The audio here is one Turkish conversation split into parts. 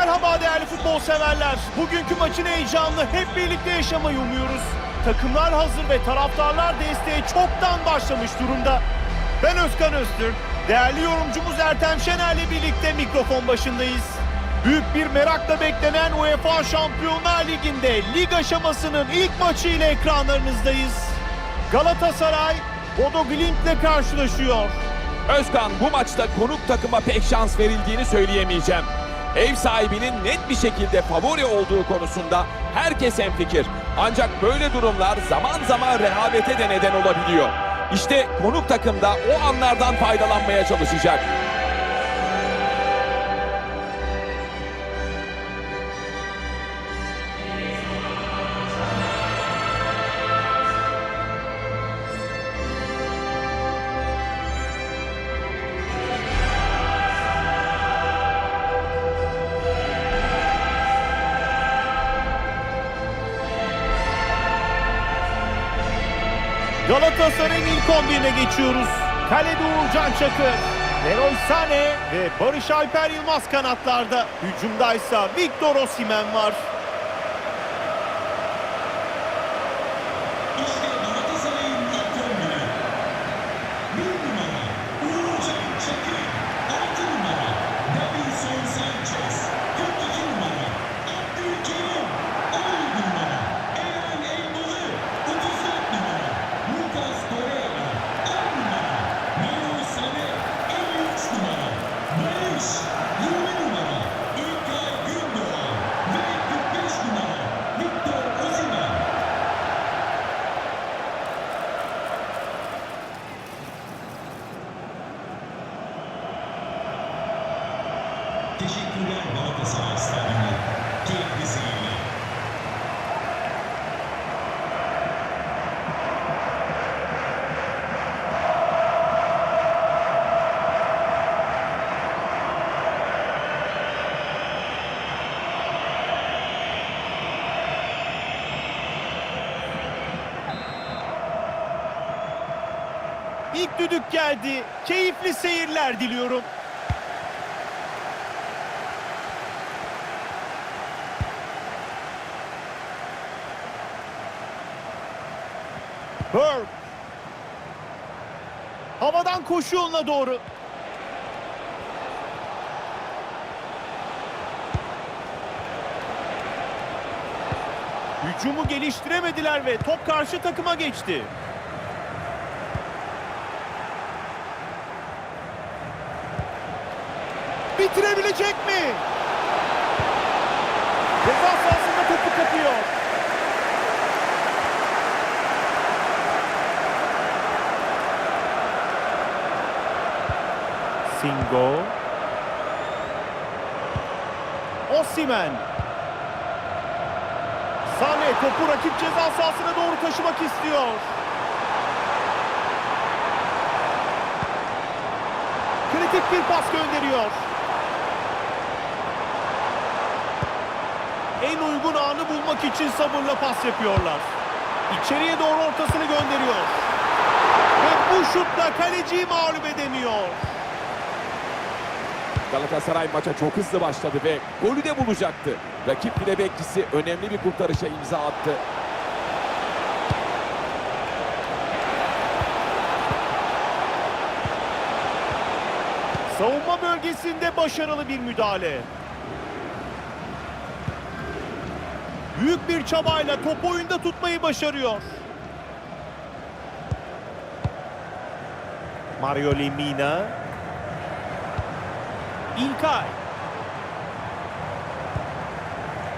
Merhaba değerli futbol severler. Bugünkü maçın heyecanını hep birlikte yaşamayı umuyoruz. Takımlar hazır ve taraftarlar desteğe çoktan başlamış durumda. Ben Özkan Öztürk. Değerli yorumcumuz Ertem Şener'le birlikte mikrofon başındayız. Büyük bir merakla beklenen UEFA Şampiyonlar Ligi'nde lig aşamasının ilk maçı ile ekranlarınızdayız. Galatasaray Bodo Glimt'le karşılaşıyor. Özkan bu maçta konuk takıma pek şans verildiğini söyleyemeyeceğim. Ev sahibinin net bir şekilde favori olduğu konusunda herkes hemfikir. Ancak böyle durumlar zaman zaman rehavete de neden olabiliyor. İşte konuk takım da o anlardan faydalanmaya çalışacak. Galatasaray'ın ilk 11'ine geçiyoruz. Kalede Uğurcan Çakır, Leroy Sané ve Barış Alper Yılmaz kanatlarda. Hücumdaysa Victor Osimhen var. İşte Galatasaray'ın ilk 11'i. Bir numara Uğurcan Çakır. Altı numara Davinson Sanchez. 42 numara Abdülkerim. 17 numara Eren Elmalı. 34 numara Lucas Torreira. 10 numara Leroy Sané. 53 numara Barış. 20 numara İlkay Gündoğan. Ve 45 numara Victor Osimhen. Teşekkürler Galatasaray Stadyumu. Keyifli seyirler. İlk düdük geldi. Keyifli seyirler diliyorum. Burke. Havadan koşu yoluna doğru. Hücumu geliştiremediler ve top karşı takıma geçti. Bitirebilecek mi? Ceza sahasında topu kapıyor. Singo. Osimen. Sane topu rakip ceza sahasına doğru taşımak istiyor. Kritik bir pas gönderiyor. En uygun anı bulmak için sabırla pas yapıyorlar. İçeriye doğru ortasını gönderiyor. Ve bu şutla kaleciyi mağlup edemiyor. Galatasaray maça çok hızlı başladı ve golü de bulacaktı. Rakip bile bekçisi önemli bir kurtarışa imza attı. Savunma bölgesinde başarılı bir müdahale. Büyük bir çabayla top oyunda tutmayı başarıyor. Mario Lemina. İlkay.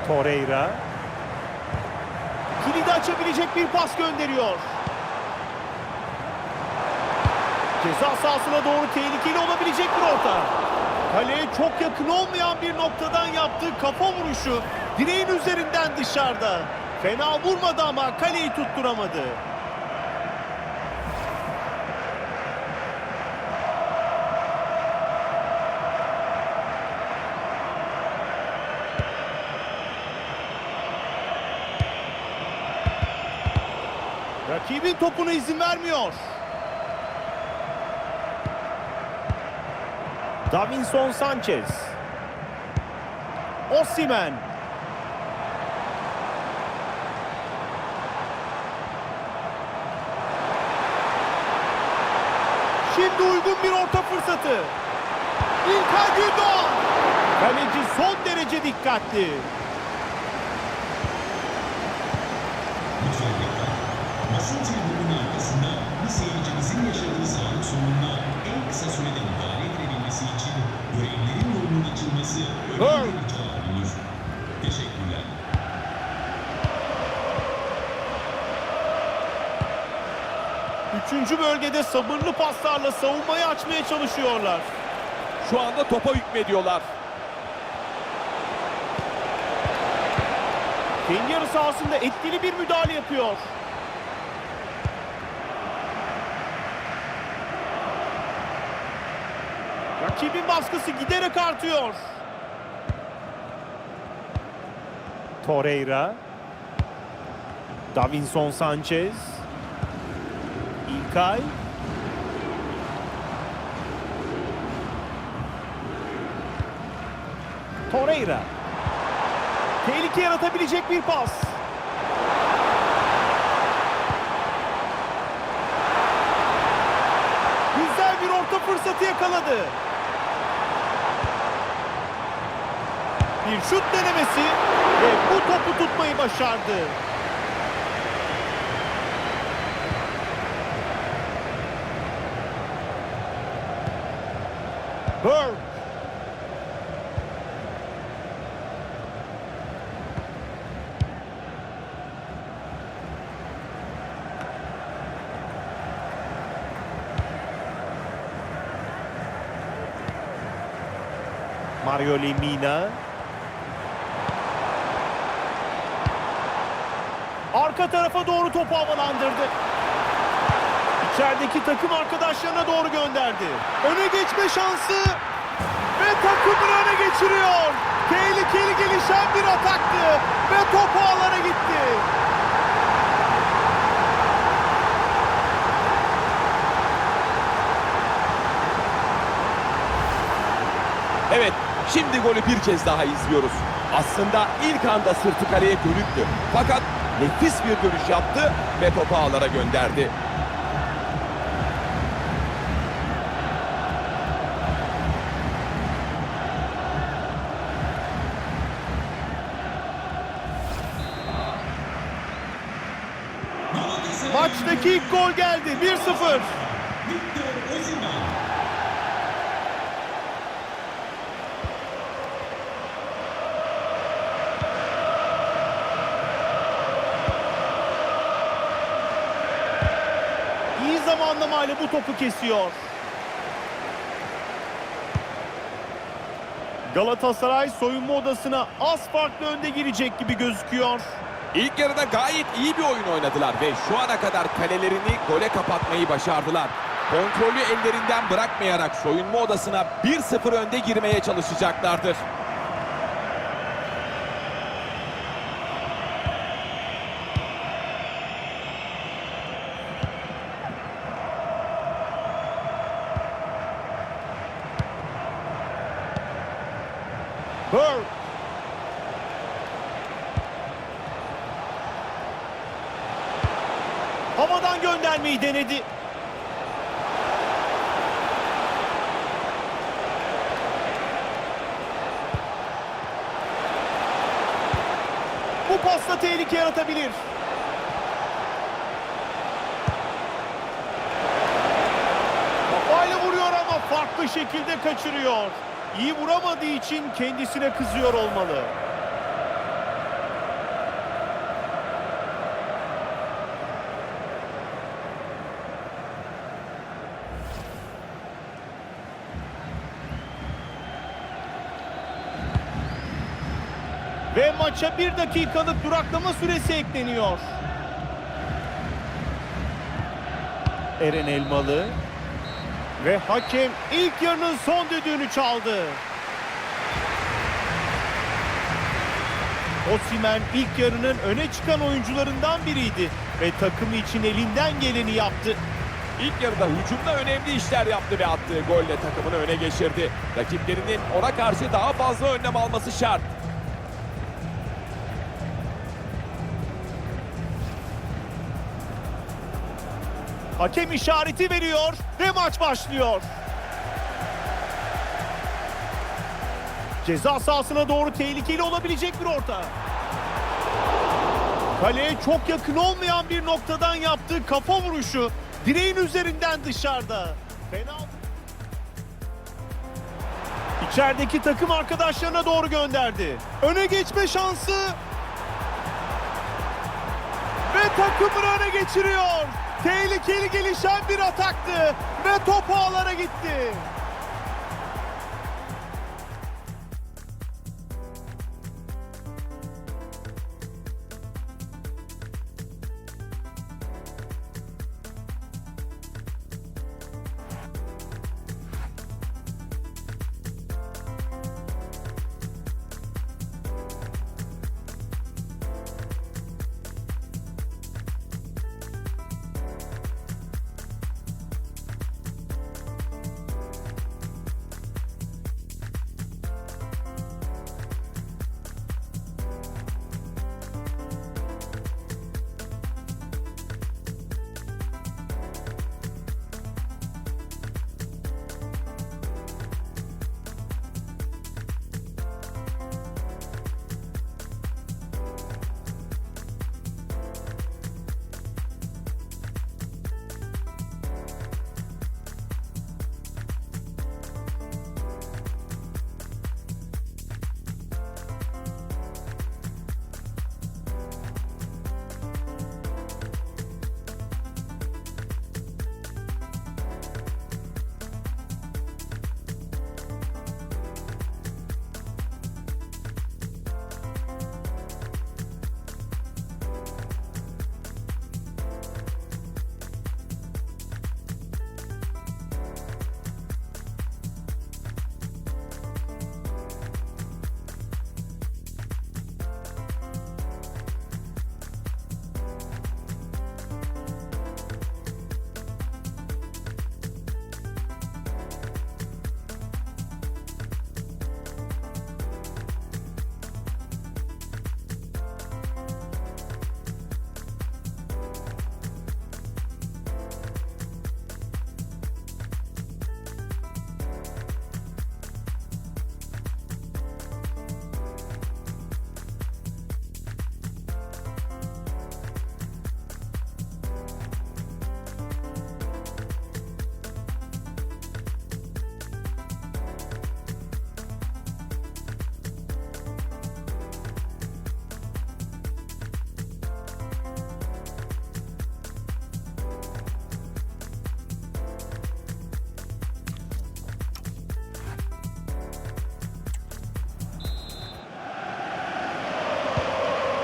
Torreira. Kilidi açabilecek bir pas gönderiyor. Ceza sahasına doğru tehlikeli olabilecek bir orta. Kaleye çok yakın olmayan bir noktadan yaptığı kafa vuruşu direğin üzerinden dışarıda. Fena vurmadı ama kaleyi tutturamadı. Rakibin topuna izin vermiyor. Davinson Sanchez. Osimhen. Şimdi uygun bir orta fırsatı. İlkay Gündoğan. Kaleci son derece dikkatli. Bölgede sabırlı paslarla savunmayı açmaya çalışıyorlar. Şu anda topa hükmediyorlar. Kendi yarı sahasında etkili bir müdahale yapıyor. Rakibin baskısı giderek artıyor. Torreira. Davinson Sanchez. İlkay. Torreira. Tehlike yaratabilecek bir pas. Güzel bir orta fırsatı yakaladı. Bir şut denemesi ve bu topu tutmayı başardı. Burke. Mario Lemina. Arka tarafa doğru topu havalandırdı. İçerideki takım arkadaşlarına doğru gönderdi. Öne geçme şansı ve takımını öne geçiriyor. Tehlikeli gelişen bir ataktı ve topu alana gitti. Evet, şimdi golü bir kez daha izliyoruz. Aslında ilk anda sırtı kaleye dönüktü. Fakat nefis bir dönüş yaptı ve topu ağlara gönderdi. Maçtaki ilk gol geldi. 1-0. İyi zamanlamayla bu topu kesiyor. Galatasaray soyunma odasına az farklı önde girecek gibi gözüküyor. İlk yarıda gayet iyi bir oyun oynadılar ve şu ana kadar kalelerini gole kapatmayı başardılar. Kontrolü ellerinden bırakmayarak soyunma odasına 1-0 önde girmeye çalışacaklardır. Burke. Havadan göndermeyi denedi. Bu pasla tehlike yaratabilir. Kafayla vuruyor ama farklı şekilde kaçırıyor. İyi vuramadığı için kendisine kızıyor olmalı. Ve maça bir dakikalık duraklama süresi ekleniyor. Eren Elmalı ve hakem ilk yarının son düdüğünü çaldı. Osimhen ilk yarının öne çıkan oyuncularından biriydi ve takımı için elinden geleni yaptı. İlk yarıda hücumda önemli işler yaptı ve attığı golle takımını öne geçirdi. Rakiplerinin ona karşı daha fazla önlem alması şart. Hakem işareti veriyor ve maç başlıyor. Ceza sahasına doğru tehlikeli olabilecek bir orta. Kaleye çok yakın olmayan bir noktadan yaptığı kafa vuruşu direğin üzerinden dışarıda. Penaltı. İçerideki takım arkadaşlarına doğru gönderdi. Öne geçme şansı. Ve takımını öne geçiriyor. Tehlikeli gelişen bir ataktı. Ve top ağlara gitti.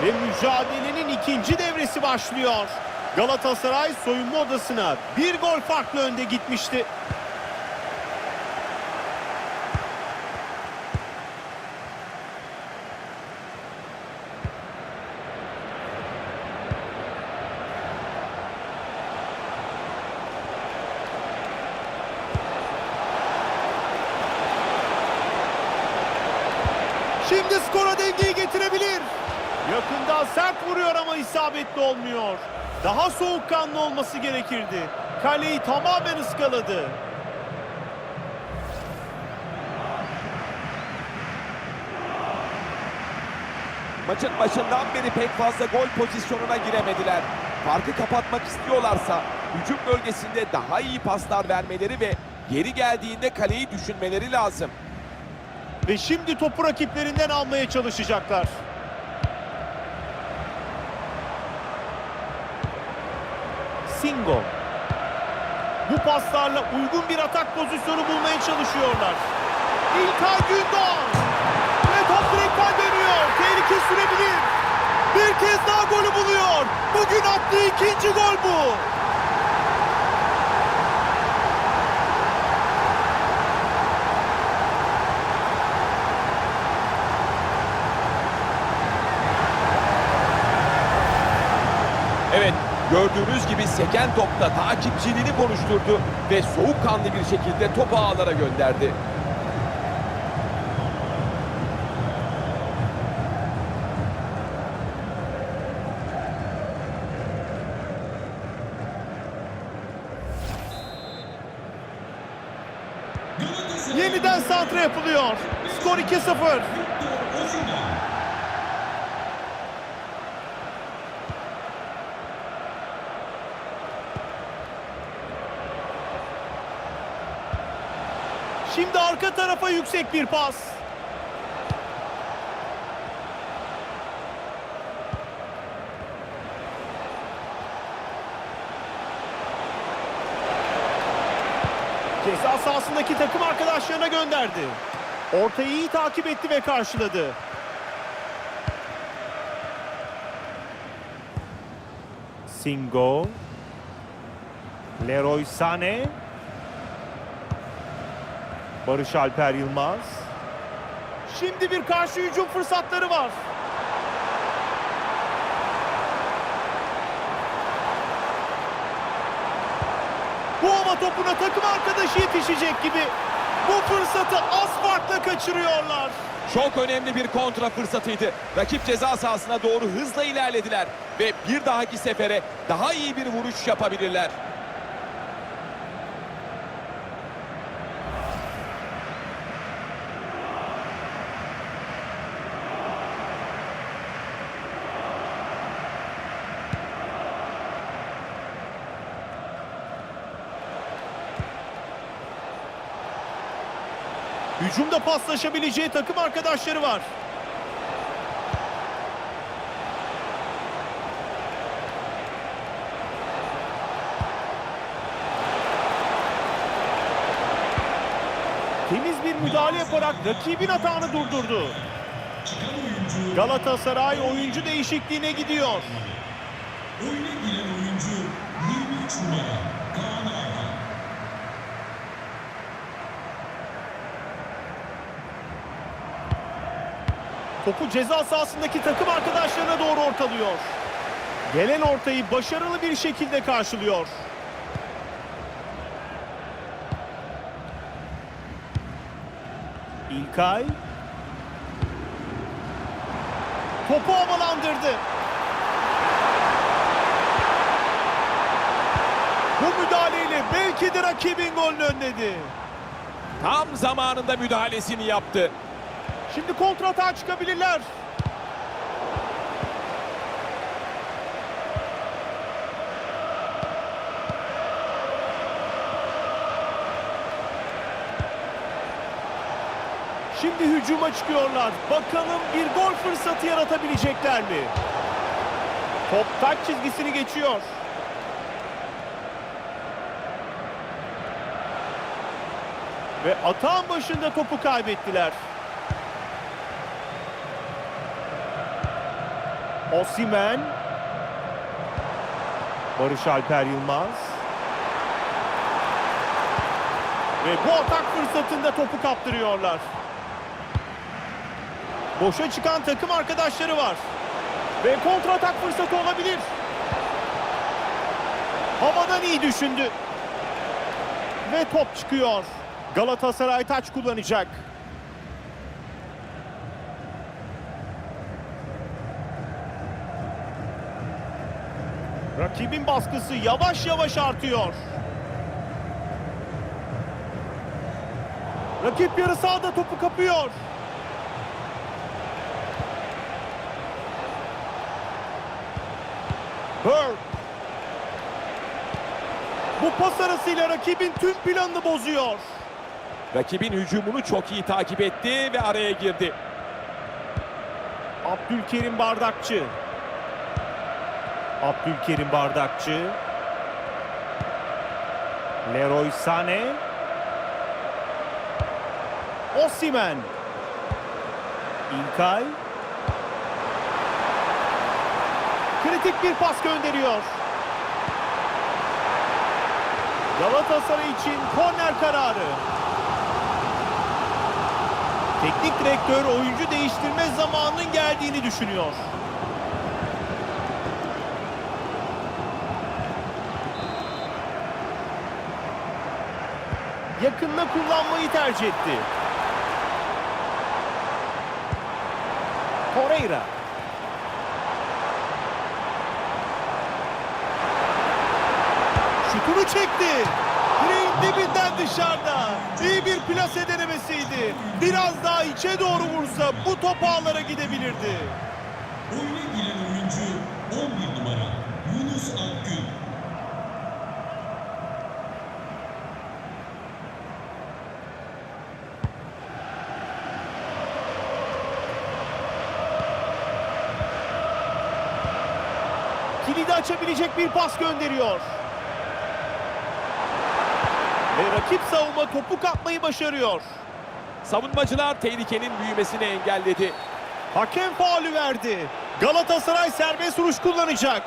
Ve mücadelenin ikinci devresi başlıyor. Galatasaray soyunma odasına bir gol farklı önde gitmişti. Şimdi skora dengeyi getirebilir. Yakından sert vuruyor ama isabetli olmuyor. Daha soğukkanlı olması gerekirdi. Kaleyi tamamen ıskaladı. Maçın başından beri pek fazla gol pozisyonuna giremediler. Farkı kapatmak istiyorlarsa hücum bölgesinde daha iyi paslar vermeleri ve geri geldiğinde kaleyi düşünmeleri lazım. Ve şimdi topu rakiplerinden almaya çalışacaklar. Singo. Bu paslarla uygun bir atak pozisyonu bulmaya çalışıyorlar. İlkay Gündoğan. Ve top direkten dönüyor. Tehlike sürebilir. Bir kez daha golü buluyor. Bugün attığı ikinci gol bu. Gördüğünüz gibi seken topta takipçiliğini konuşturdu ve soğukkanlı bir şekilde topu ağlara gönderdi. Yeniden santra yapılıyor. Skor 2-0. Şimdi arka tarafa yüksek bir pas. Ceza sahasındaki takım arkadaşlarına gönderdi. Ortayı iyi takip etti ve karşıladı. Singo. Leroy Sané. Barış Alper Yılmaz. Şimdi bir karşı hücum fırsatları var. Bu hava topuna takım arkadaşı yetişecek gibi. Bu fırsatı az farkla kaçırıyorlar. Çok önemli bir kontra fırsatıydı. Rakip ceza sahasına doğru hızla ilerlediler ve bir dahaki sefere daha iyi bir vuruş yapabilirler. Hücumda paslaşabileceği takım arkadaşları var. Temiz bir müdahale yaparak rakibin hatağını durdurdu. Galatasaray oyuncu değişikliğine gidiyor. oyuna giren oyuncu 23 numara Kaan Topu ceza sahasındaki takım arkadaşlarına doğru ortalıyor. Gelen ortayı başarılı bir şekilde karşılıyor. İlkay topu havalandırdı. Bu müdahaleyle belki de rakibin golünü önledi. Tam zamanında müdahalesini yaptı. Şimdi kontratağa çıkabilirler. Şimdi hücuma çıkıyorlar. Bakalım bir gol fırsatı yaratabilecekler mi? Top taç çizgisini geçiyor. Ve atağın başında topu kaybettiler. Osimen. Barış Alper Yılmaz. Ve bu atak fırsatında topu kaptırıyorlar. Boşa çıkan takım arkadaşları var. Ve kontratak fırsatı olabilir. Havadan iyi düşündü. Ve top çıkıyor. Galatasaray taç kullanacak. Rakibin baskısı yavaş yavaş artıyor. Rakip yarı sahada topu kapıyor. Burke. Bu pas arasıyla rakibin tüm planını bozuyor. Rakibin hücumunu çok iyi takip etti ve araya girdi. Abdülkerim Bardakçı. Abdülkerim Bardakçı. Leroy Sané. Osimen. İlkay. Kritik bir pas gönderiyor. Galatasaray için korner kararı. Teknik direktör oyuncu değiştirme zamanının geldiğini düşünüyor. Yakınına kullanmayı tercih etti. Torreira. Şutunu çekti. Direğin dibinden dışarıda. İyi bir plase denemesiydi. Biraz daha içe doğru vursa bu top ağlara gidebilirdi. Oyuna giren oyuncu 11 numara Yunus Akgün. Kilidi açabilecek bir pas gönderiyor. Ve rakip savunma topu kapmayı başarıyor. Savunmacılar tehlikenin büyümesini engelledi. Hakem faulü verdi. Galatasaray serbest vuruş kullanacak.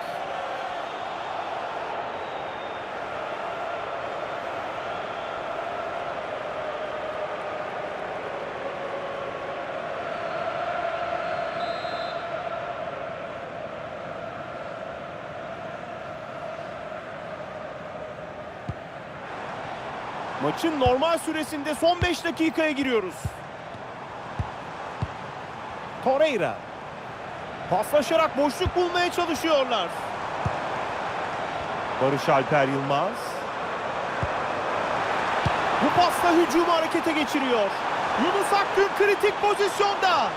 Maçın normal süresinde son 5 dakikaya giriyoruz. Torreira. Paslaşarak boşluk bulmaya çalışıyorlar. Barış Alper Yılmaz. Bu pasla hücumu harekete geçiriyor. Yunus Akgün kritik pozisyonda.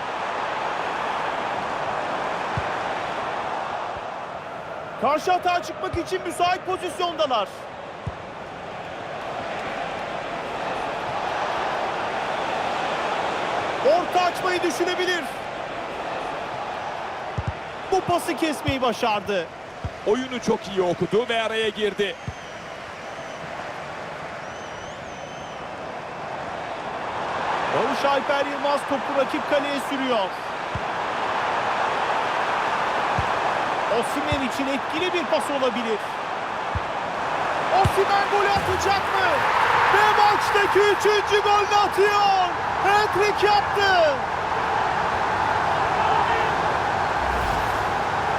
Karşı atağa çıkmak için müsait pozisyondalar. Orta açmayı düşünebilir. Bu pası kesmeyi başardı. Oyunu çok iyi okudu ve araya girdi. Barış Alper Yılmaz topu rakip kaleye sürüyor. Osimhen için etkili bir pas olabilir. Osimhen golü atacak mı? Ve maçtaki üçüncü golünü atıyor. Hat-trick yaptı.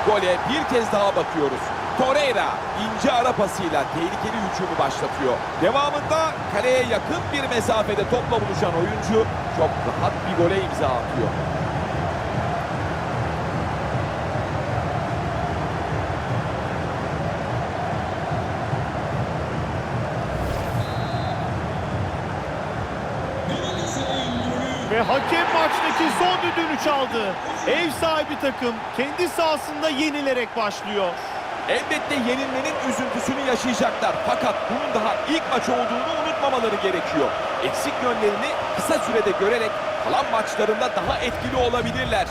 Gole bir kez daha bakıyoruz. Torreira ince ara pasıyla tehlikeli hücumu başlatıyor. Devamında kaleye yakın bir mesafede topla buluşan oyuncu çok rahat bir gole imza atıyor. Ve hakem maçtaki son düdüğünü çaldı. Ev sahibi takım kendi sahasında yenilerek başlıyor. Elbette yenilmenin üzüntüsünü yaşayacaklar. Fakat bunun daha ilk maç olduğunu unutmamaları gerekiyor. Eksik yönlerini kısa sürede görerek kalan maçlarında daha etkili olabilirler.